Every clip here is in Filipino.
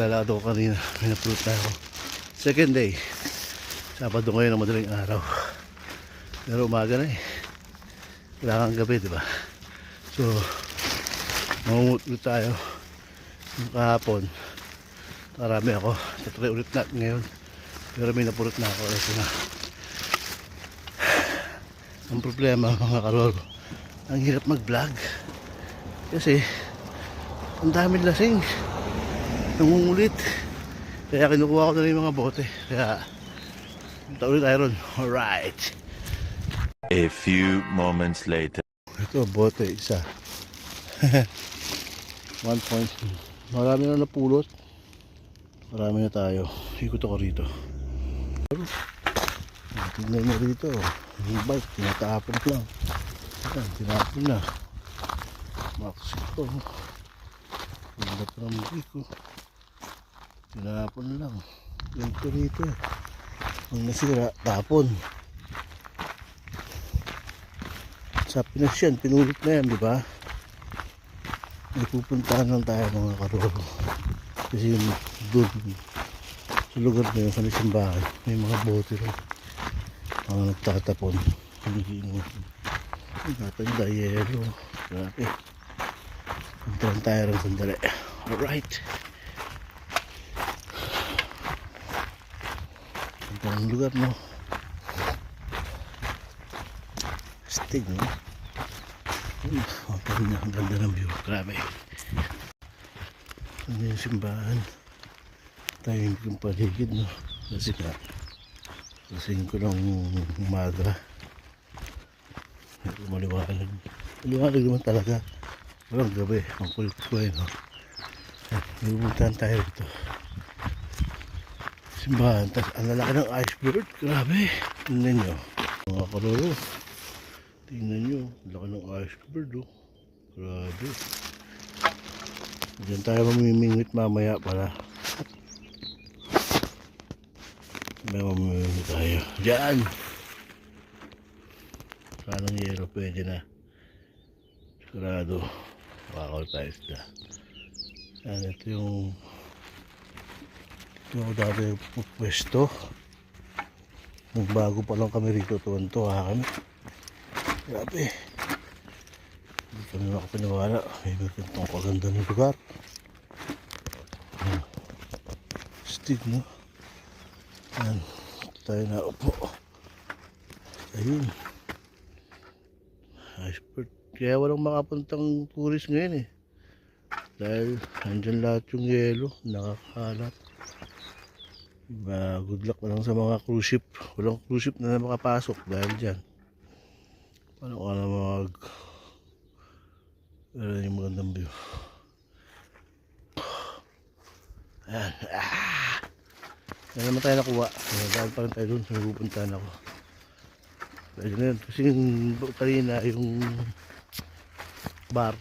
Naglalakad ako kanina. May napulot na ako. Second day. Sabado ngayon ng madaling araw. Pero umaga na eh. Kailangan gabi, di ba? So, mamumut ulit tayo. Yung kahapon, marami ako. Tatry ulit natin ngayon. Pero may napulot na ako. Ito na. Ang problema mga karol, ang hirap mag-vlog. Kasi, ang daming lasing. Nangungulit. Kaya kinukuha ko na yung mga bote. Kaya, punta ulit tayo ron. Alright. A few moments later. Ito, bote, isa. One point. Marami na napulot. Marami na tayo. Ikot ako rito. Tingnan mo rito. Yung bike, tinatapon lang. Tinapon na. Maxi ko. Ganda pa ng bike ko. Tinapon lang. Ganito rito. Ang nasira, tapon. Sa Pinas yan, pinulit na yan, di ba? May pupuntahan lang tayo mga karoro. Kasi yun, doon, sa lugar na yun, sa may simbahan, may mga bote rin. Mga nagtatapon. Hinihingo. Ang tatanda, yelo. Grabe. Puntahan tayo rin sandali. Alright. Ganda ng lugar, no? Stig, no? Ayun, Ang ganda, ang ganda ng view. Grabe. Ano yung simbahan? Tayo yung paligid, no? Kasi ka, kasing ko ng umaga. Maliwanag. Maliwanag naman talaga. Walang gabi. Ang kulit ko eh, no? May pupuntahan tayo dito. Simbahan. Tapos ang lalaki ng iceberg. Grabe. Tingnan nyo. Mga kaloro. Tingnan nyo. Laki ng iceberg, oh. Grabe. Diyan tayo mamimingwit mamaya pala. May mamimingwit tayo. Diyan! Sanang yelo pwede na. Sigurado. Makakaw tayo isda. Yan, ito yung ito yung dati pwesto. Nung bago pa lang kami rito, tuwan-tuwa kami. Grabe. Hindi kami makapaniwala. May magandang kaganda ng lugar. Stig, no? Yan. Ito tayo na upo. Ayun. Iceberg. Kaya walang makapuntang tourist ngayon eh. Dahil andyan lahat yung yelo. Nakakalat. Diba, good luck na lang sa mga cruise ship. Walang cruise ship na makapasok dahil dyan. Paano ka na mag... Pero yung magandang view. Ayan. Ah! Yan naman tayo nakuha. Dahil pa rin tayo dun. May pupuntahan ako. Pwede na yun. Kasi yung kanina, yung bar,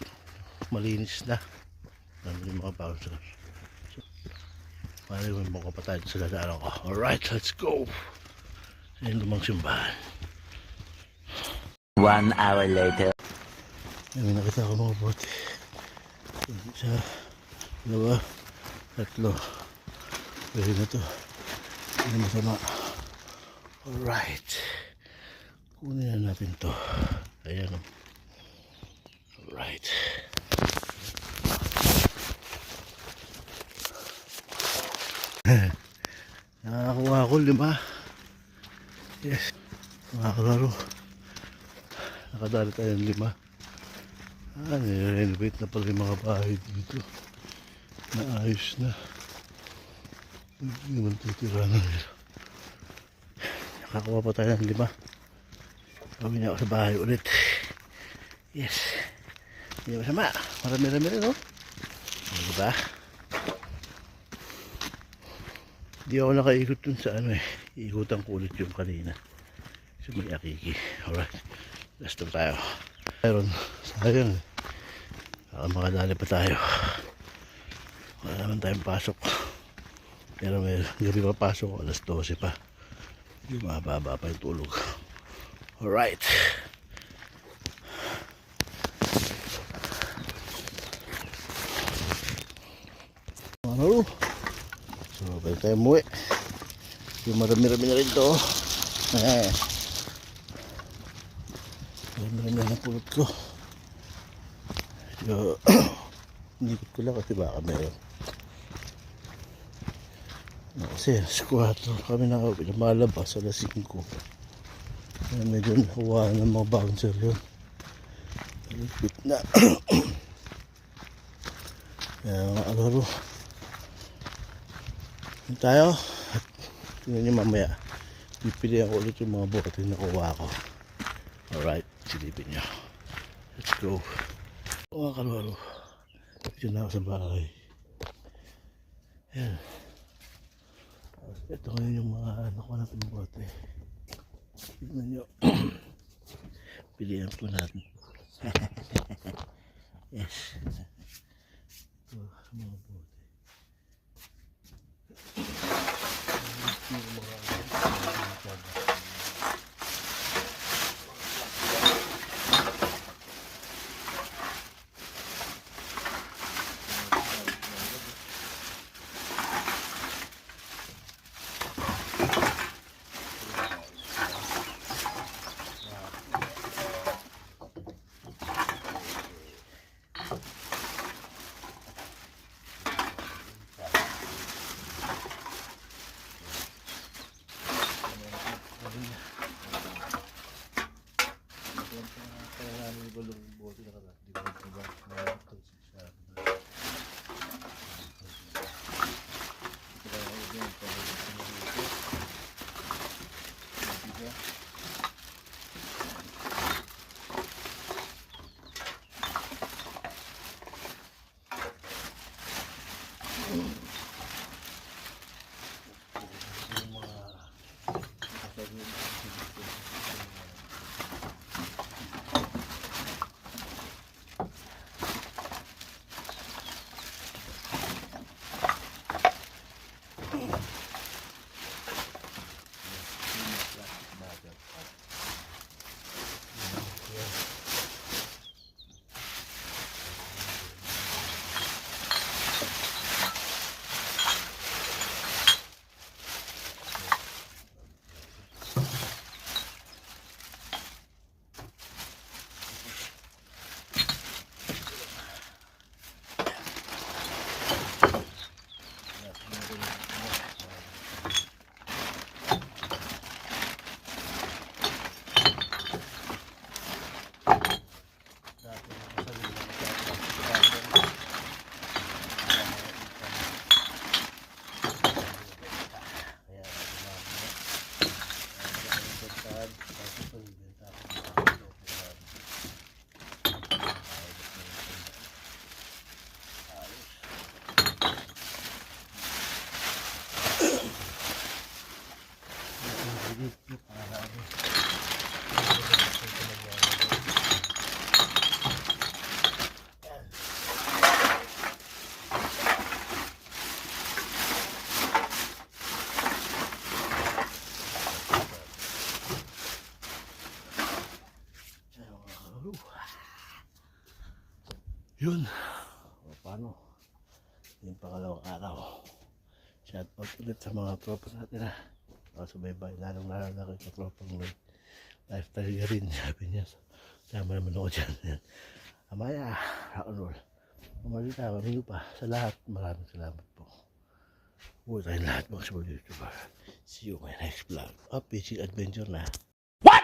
malinis na. Yung mga bouncers. So, Mali mo mo pa tayo sa dadaanan ko. Alright, let's go. Sa yung lumang simbahan. One hour later. Ay, may nakita ko mga bote. Isa, dalawa, tatlo. Pwede na to. Hindi masama. Alright. Kunin na natin to. Ayan. Alright. Nakakuha ako lima. Yes. Mga kalaro. Nakadali tayo ng lima. Ah, nire-renovate na pala yung mga bahay dito. Naayos na. Hindi naman titira na nila. Nakakuha pa tayo ng lima. Gawin niya ako sa bahay ulit. Yes. Hindi masama. Marami-rami rin, no? Diba? Hindi ako nakaikot dun sa ano eh. Iikutan ko ulit yung kanina. Sa may akiki. Alright. Let's do tayo. Meron. Sayang. Baka makadali pa tayo. Wala naman tayong pasok. Pero may gabi pa pasok. Alas 12 pa. Yung mababa pa yung tulog. Alright. Ano? So, pwede tayo muwi. Yung marami-rami na rin to. Eh. Marami-rami na napulot ko. So, Inikot ko lang kasi baka meron. Kasi alas 4 kami na lumalabas alas 5. Kaya medyo nakuha ng mga bouncer yun. Malipit na. Kaya mga alaro. Yun tayo. At tingnan nyo mamaya. Pipilihan ko ulit yung mga bote na kuha ko. Alright, silipin nyo. Let's go. Mga kalaro. Dito na ako sa bahay. Yan. Tapos ito ngayon yung mga ano ko natin bote. Tignan nyo. Pilihan po natin. yes. alam kung kaya namin yung balong bote na kala. Di ba? Di ba? Di ba? yun. O paano? Yung pangalawang araw. Shout out ulit sa mga tropa natin ha o subaybay. Lalong lalo na kayo katropang may lifestyle ka rin sabi niya. Tama naman ako dyan. Yan amaya rock and roll umalita kami pa. Sa lahat maraming salamat po. Huwag tayong lahat mga sabag youtuber. See you my next vlog. Up fishing adventure na. What?